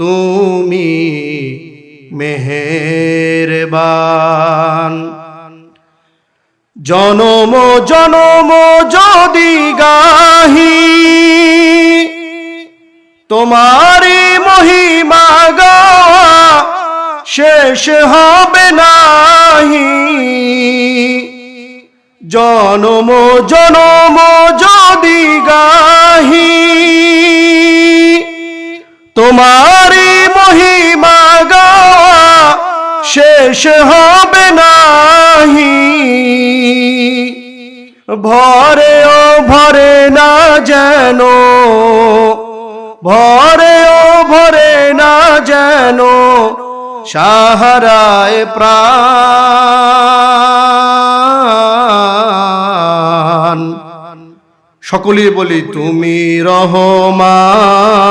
তুমি মেহেরবান। জনম জনম যদি গাহি তোমারি মহিমা গাওয়া শেষ হবে নাহি। জনম জনম যদি গাহি তোমারি মহিমা গাওয়া শেষ হবে নাহি। ভরে ও ভরে না যেন, ভরে ও ভরে না যেন সাহারায় প্রাণ। সকলে বলি, তুমি রহমান।